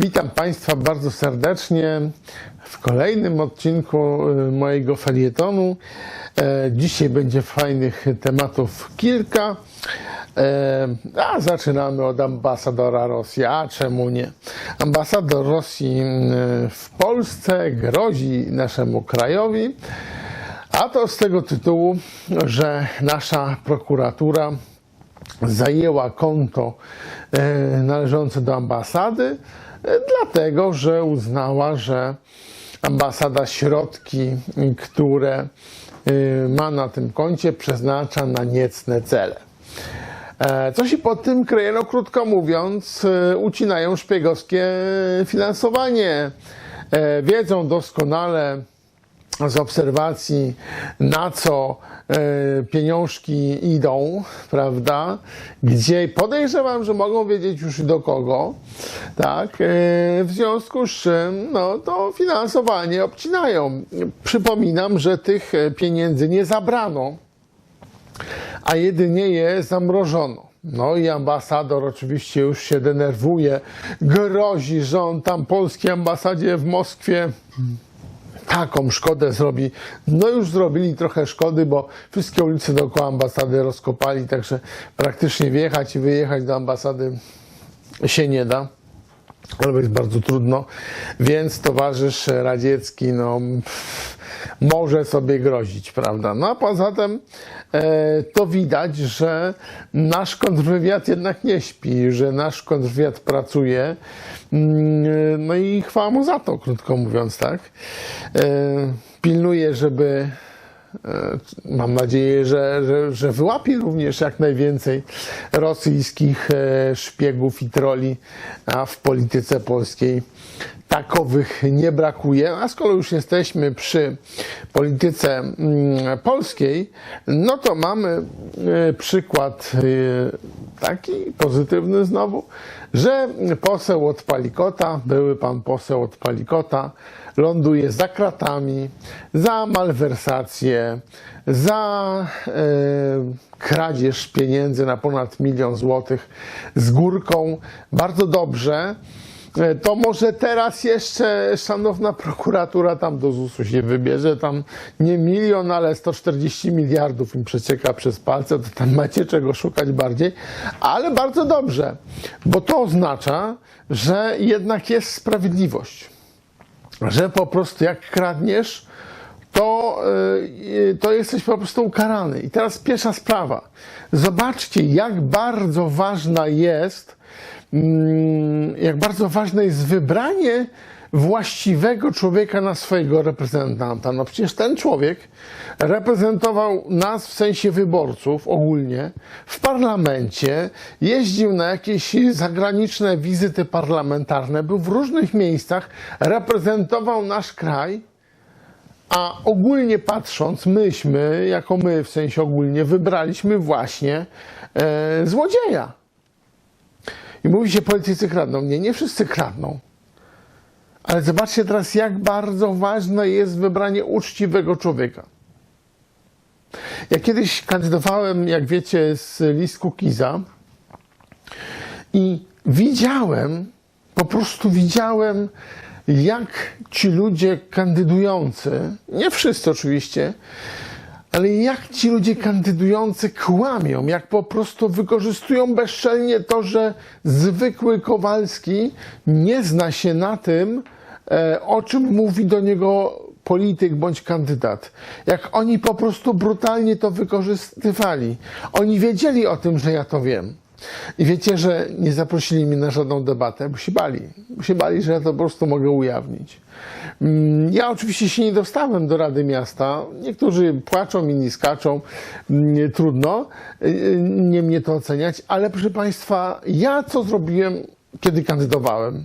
Witam Państwa bardzo serdecznie w kolejnym odcinku y, mojego felietonu. E, Dzisiaj będzie fajnych tematów kilka. E, A zaczynamy od ambasadora Rosji. A czemu nie? Ambasador Rosji y, w Polsce grozi naszemu krajowi. A to z tego tytułu, że nasza prokuratura zajęła konto e, należące do ambasady, dlatego że uznała, że ambasada środki, które e, ma na tym koncie, przeznacza na niecne cele. E, Co się pod tym kryje? No krótko mówiąc, e, ucinają szpiegowskie finansowanie. E, Wiedzą doskonale, z obserwacji, na co e, pieniążki idą, prawda? Gdzie podejrzewam, że mogą wiedzieć już do kogo, tak? E, w związku z czym, no to finansowanie obcinają. Przypominam, że tych e, pieniędzy nie zabrano, a jedynie je zamrożono. No i ambasador oczywiście już się denerwuje, grozi, że on tam polskiej ambasadzie w Moskwie taką szkodę zrobi. No już zrobili trochę szkody, bo wszystkie ulice dookoła ambasady rozkopali, także praktycznie wjechać i wyjechać do ambasady się nie da. Albo jest bardzo trudno, więc towarzysz radziecki no, może sobie grozić, prawda? No a poza tym e, to widać, że nasz kontrwywiad jednak nie śpi, że nasz kontrwywiad pracuje. Mm, No i chwała mu za to, krótko mówiąc, tak? E, pilnuje, żeby E, Mam nadzieję, że, że, że wyłapie również jak najwięcej rosyjskich e, szpiegów i troli, a w polityce polskiej takowych nie brakuje. A skoro już jesteśmy przy polityce mm, polskiej, no to mamy e, przykład e, taki pozytywny znowu, że poseł od Palikota, były pan poseł od Palikota, ląduje za kratami za malwersację, za e, kradzież pieniędzy na ponad milion złotych z górką. Bardzo dobrze. E, To może teraz jeszcze szanowna prokuratura tam do ZUS-u się wybierze, tam nie milion, ale 140 miliardów im przecieka przez palce, to tam macie czego szukać bardziej, ale bardzo dobrze, bo to oznacza, że jednak jest sprawiedliwość że po prostu jak kradniesz, to, y, to jesteś po prostu ukarany. I teraz pierwsza sprawa. Zobaczcie, jak bardzo ważna jest, jak bardzo ważne jest wybranie właściwego człowieka na swojego reprezentanta. No przecież ten człowiek reprezentował nas w sensie wyborców ogólnie w parlamencie, jeździł na jakieś zagraniczne wizyty parlamentarne, był w różnych miejscach, reprezentował nasz kraj. A ogólnie patrząc, myśmy, jako my w sensie ogólnie, wybraliśmy właśnie e, złodzieja. I mówi się, politycy kradną. Nie, nie wszyscy kradną. Ale zobaczcie teraz, jak bardzo ważne jest wybranie uczciwego człowieka. Ja kiedyś kandydowałem, jak wiecie, z list Kukiza i widziałem, po prostu widziałem, jak ci ludzie kandydujący, nie wszyscy oczywiście, ale jak ci ludzie kandydujący kłamią, jak po prostu wykorzystują bezczelnie to, że zwykły Kowalski nie zna się na tym, e, o czym mówi do niego polityk bądź kandydat. Jak oni po prostu brutalnie to wykorzystywali. Oni wiedzieli o tym, że ja to wiem. I wiecie, że nie zaprosili mnie na żadną debatę, bo się bali. Bo się bali, że ja to po prostu mogę ujawnić. Mm, Ja oczywiście się nie dostałem do Rady Miasta. Niektórzy płaczą, inni skaczą. Mm, Trudno, y, nie mnie to oceniać, ale proszę Państwa, ja co zrobiłem, kiedy kandydowałem?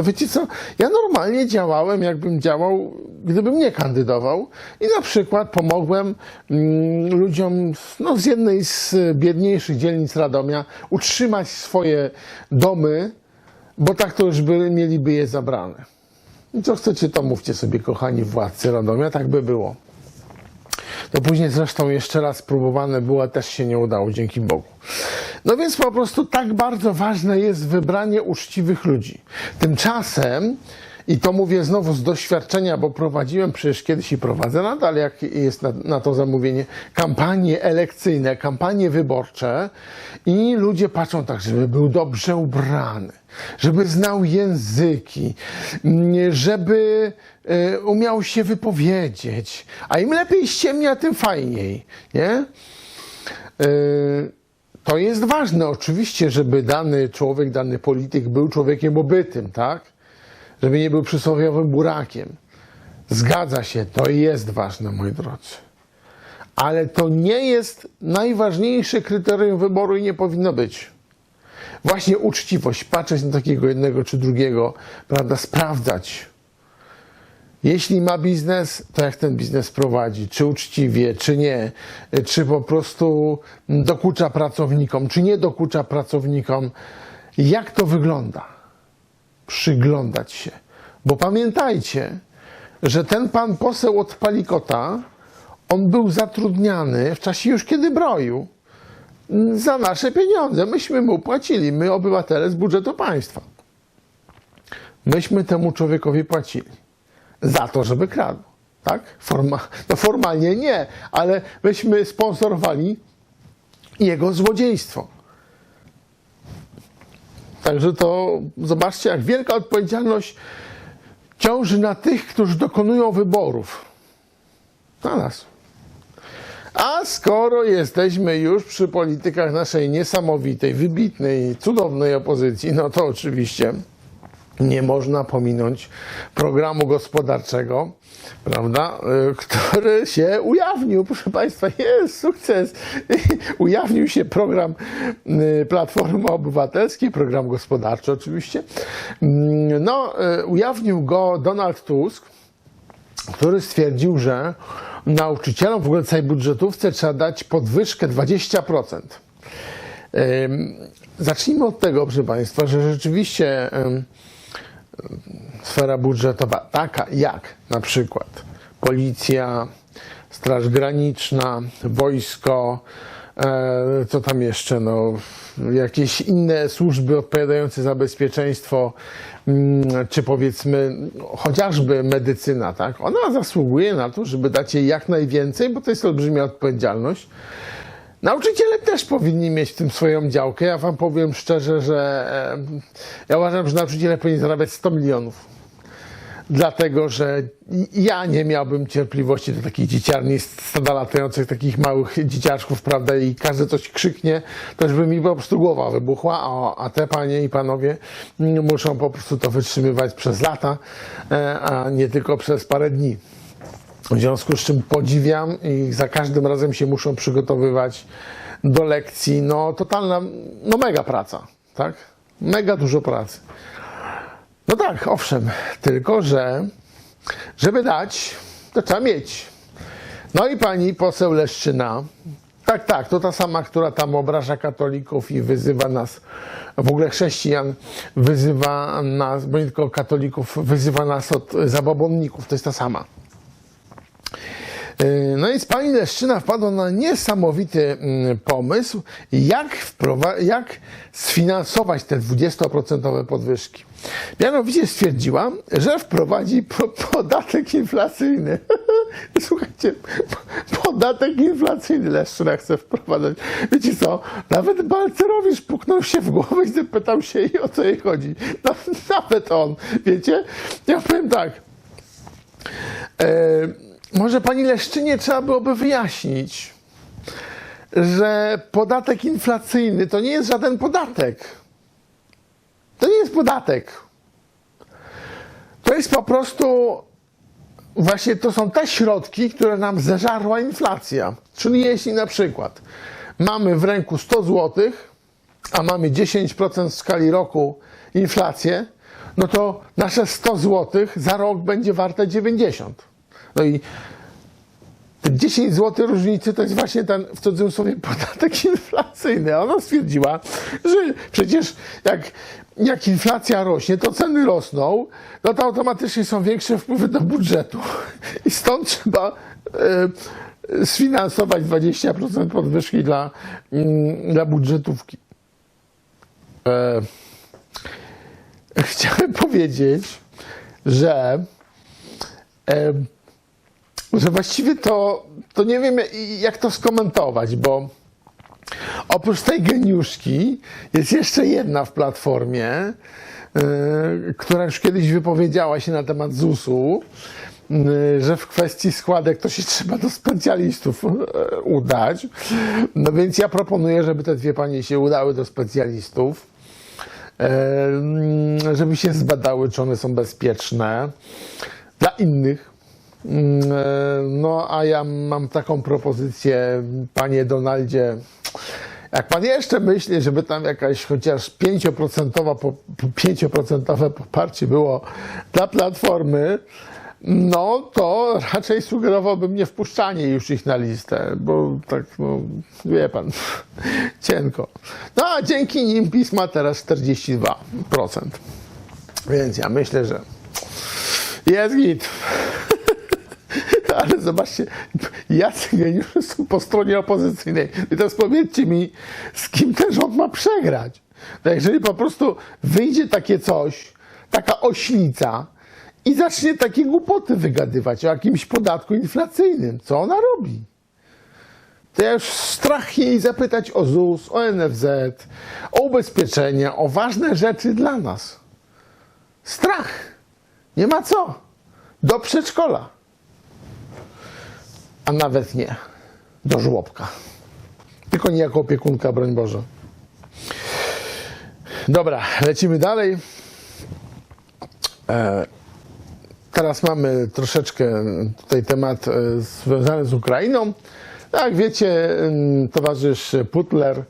To wiecie co? Ja normalnie działałem, jakbym działał, gdybym nie kandydował. I na przykład pomogłem mm, ludziom z- no, z jednej z biedniejszych dzielnic Radomia utrzymać swoje domy, bo tak to już by, mieliby je zabrane. I co chcecie, to mówcie sobie, kochani władcy Radomia, tak by było. To później zresztą jeszcze raz próbowane było, też się nie udało, dzięki Bogu. No więc po prostu tak bardzo ważne jest wybranie uczciwych ludzi. Tymczasem, i to mówię znowu z doświadczenia, bo prowadziłem przecież kiedyś i prowadzę nadal, jak jest na, na to zamówienie, kampanie elekcyjne, kampanie wyborcze i ludzie patrzą tak, żeby był dobrze ubrany, żeby znał języki, mm, żeby e, umiał się wypowiedzieć, a im lepiej ściemnia, tym fajniej, nie? E, to jest ważne oczywiście, żeby dany człowiek, dany polityk był człowiekiem obytym, tak? Żeby nie był przysłowiowym burakiem. Zgadza się, to jest ważne, moi drodzy. Ale to nie jest najważniejsze kryterium wyboru i nie powinno być. Właśnie uczciwość, patrzeć na takiego jednego czy drugiego, prawda, sprawdzać. Jeśli ma biznes, to jak ten biznes prowadzi? Czy uczciwie, czy nie? Czy po prostu dokucza pracownikom, czy nie dokucza pracownikom? Jak to wygląda? Przyglądać się. Bo pamiętajcie, że ten pan poseł od Palikota, on był zatrudniany w czasie już kiedy broił za nasze pieniądze. Myśmy mu płacili, my obywatele z budżetu państwa. Myśmy temu człowiekowi płacili za to, żeby kradł. Tak? Forma, no formalnie nie, ale myśmy sponsorowali jego złodziejstwo. Także to zobaczcie, jak wielka odpowiedzialność ciąży na tych, którzy dokonują wyborów. Na nas. A skoro jesteśmy już przy politykach naszej niesamowitej, wybitnej, cudownej opozycji, no to oczywiście nie można pominąć programu gospodarczego, prawda, y, który się ujawnił. Proszę Państwa, jest sukces. Ujawnił się program y, Platformy Obywatelskiej, program gospodarczy oczywiście. Mm, No, y, ujawnił go Donald Tusk, który stwierdził, że nauczycielom w ogóle całej budżetówce trzeba dać podwyżkę 20%. Ym, Zacznijmy od tego, proszę Państwa, że rzeczywiście sfera budżetowa, taka jak na przykład policja, Straż Graniczna, wojsko, e, co tam jeszcze, no, jakieś inne służby odpowiadające za bezpieczeństwo, mm, czy powiedzmy chociażby medycyna, tak? Ona zasługuje na to, żeby dać jej jak najwięcej, bo to jest olbrzymia odpowiedzialność. Nauczyciele też powinni mieć w tym swoją działkę. Ja wam powiem szczerze, że ja uważam, że nauczyciele powinni zarabiać 100 milionów. Dlatego, że ja nie miałbym cierpliwości do takich dzieciarni, stada latających, takich małych dzieciaczków, prawda, i każdy coś krzyknie, to już by mi po prostu głowa wybuchła, a, a te panie i panowie muszą po prostu to wytrzymywać przez lata, e, a nie tylko przez parę dni. W związku z czym podziwiam i za każdym razem się muszą przygotowywać do lekcji. No, totalna, no mega praca, tak? Mega dużo pracy. No tak, owszem, tylko że żeby dać, to trzeba mieć. No i pani poseł Leszczyna, tak, tak, to ta sama, która tam obraża katolików i wyzywa nas, w ogóle chrześcijan, wyzywa nas, bo nie tylko katolików, wyzywa nas od zabobonników, to jest ta sama. No i pani Leszczyna wpadła na niesamowity mm, pomysł, jak, jak sfinansować te 20% podwyżki. Mianowicie stwierdziła, że wprowadzi po- podatek inflacyjny. Słuchajcie, po- podatek inflacyjny Leszczyna chce wprowadzać. Wiecie co, nawet Balcerowicz puknął się w głowę i zapytał się jej, o co jej chodzi. No, nawet on, wiecie? Ja powiem tak. E, może pani Leszczynie trzeba byłoby wyjaśnić, że podatek inflacyjny to nie jest żaden podatek. To nie jest podatek. To jest po prostu właśnie to są te środki, które nam zeżarła inflacja. Czyli jeśli na przykład mamy w ręku 100 zł, a mamy 10% w skali roku inflację, no to nasze 100 zł za rok będzie warte 90. No i te 10 zł różnicy to jest właśnie ten w cudzysłowie podatek inflacyjny. Ona stwierdziła, że przecież jak, jak inflacja rośnie, to ceny rosną, no to automatycznie są większe wpływy do budżetu. I stąd trzeba e, sfinansować 20% podwyżki dla, mm, dla budżetówki. e, chciałem powiedzieć, że e, że właściwie to, to nie wiem jak to skomentować, bo oprócz tej geniuszki jest jeszcze jedna w platformie, yy, która już kiedyś wypowiedziała się na temat ZUS-u, yy, że w kwestii składek to się trzeba do specjalistów yy, udać. No więc ja proponuję, żeby te dwie panie się udały do specjalistów, yy, żeby się zbadały, czy one są bezpieczne dla innych. Mm, e, No, a ja mam taką propozycję, panie Donaldzie. Jak pan jeszcze myśli, żeby tam jakaś chociaż 5% po, 5% poparcie było dla platformy, no to raczej sugerowałbym nie wpuszczanie już ich na listę, bo tak, no, wie pan, cienko. No a dzięki nim PiS ma teraz 42%. Więc ja myślę, że jest git. Ale zobaczcie, jacy geniusze są po stronie opozycyjnej. I teraz powiedzcie mi, z kim ten rząd ma przegrać? No jeżeli po prostu wyjdzie takie coś, taka oślica i zacznie takie głupoty wygadywać o jakimś podatku inflacyjnym, co ona robi? To ja już strach jej zapytać o ZUS, o NFZ, o ubezpieczenie, o ważne rzeczy dla nas. Strach. Nie ma co. Do przedszkola a nawet nie do żłobka. Tylko nie jako opiekunka, broń Boże. Dobra, lecimy dalej. E, teraz mamy troszeczkę tutaj temat e, związany z Ukrainą. Jak wiecie, towarzysz Putler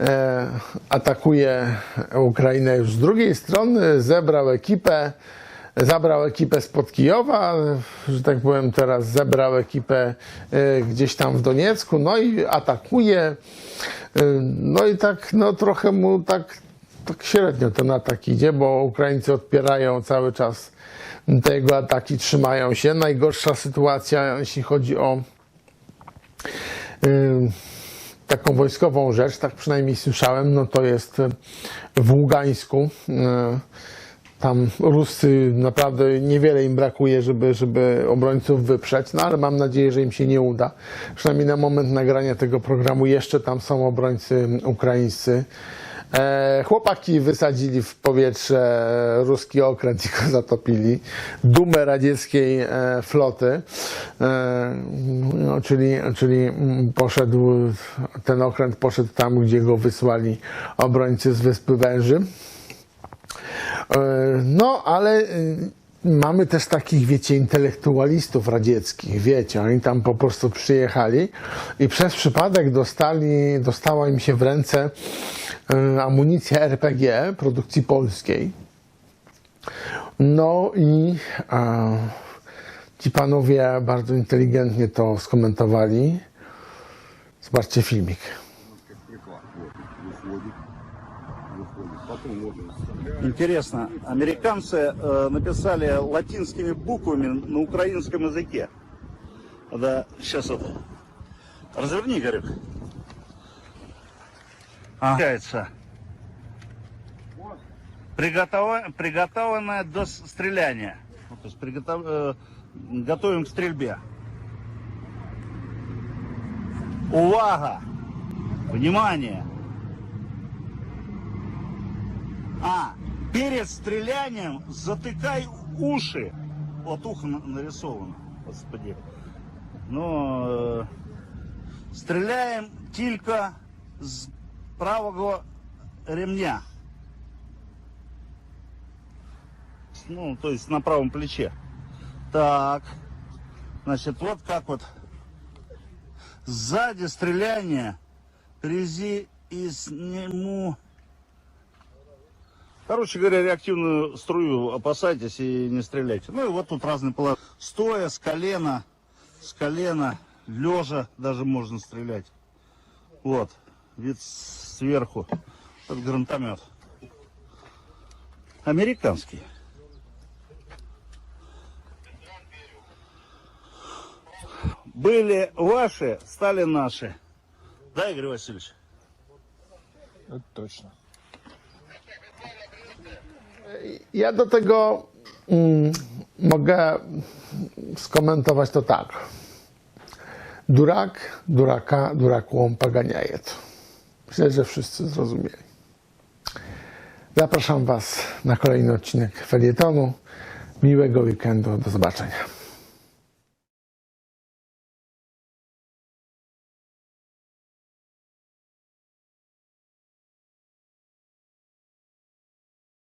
e, atakuje Ukrainę już z drugiej strony, zebrał ekipę, zabrał ekipę spod Kijowa, że tak powiem teraz zebrał ekipę e, gdzieś tam w Doniecku, no i atakuje. E, No i tak, no trochę mu tak, tak średnio ten atak idzie, bo Ukraińcy odpierają cały czas te jego ataki, trzymają się. Najgorsza sytuacja, jeśli chodzi o e, taką wojskową rzecz, tak przynajmniej słyszałem, no to jest w Ługańsku. Tam Ruscy naprawdę niewiele im brakuje, żeby, żeby obrońców wyprzeć, no ale mam nadzieję, że im się nie uda. Przynajmniej na moment nagrania tego programu jeszcze tam są obrońcy ukraińscy. E, chłopaki wysadzili w powietrze ruski okręt i go zatopili. Dumę radzieckiej e, floty. E, no, czyli, czyli poszedł, ten okręt poszedł tam, gdzie go wysłali obrońcy z Wyspy Węży. E, No, ale y, mamy też takich, wiecie, intelektualistów radzieckich, wiecie, oni tam po prostu przyjechali i przez przypadek dostali, dostała im się w ręce y, amunicja RPG produkcji polskiej. No i a, ci panowie bardzo inteligentnie to skomentowali. Zobaczcie filmik. Интересно, американцы э, написали латинскими буквами на украинском языке. Да, сейчас это. Разверни, Игорек. А. Получается. Приготова- Приготовленное до стреляния. Ну, То есть приготов- э, готовим к стрельбе. Увага! Внимание! А, перед стрелянием затыкай уши. Вот ухо на- нарисовано, господи. Но э, стреляем только с правого ремня. Ну, то есть на правом плече. Так. Значит, вот как вот сзади стреляния грязи и сниму Короче говоря, реактивную струю опасайтесь и не стреляйте. Ну и вот тут разные положения. Стоя, с колена, с колена, лежа даже можно стрелять. Вот, вид сверху. Это гранатомет. Американский. Были ваши, стали наши. Да, Игорь Васильевич? Это точно. Ja do tego mm, mogę skomentować to tak. Durak, duraka, durakłom paganiajet. Myślę, że wszyscy zrozumieli. Zapraszam Was na kolejny odcinek felietonu. Miłego weekendu. Do zobaczenia.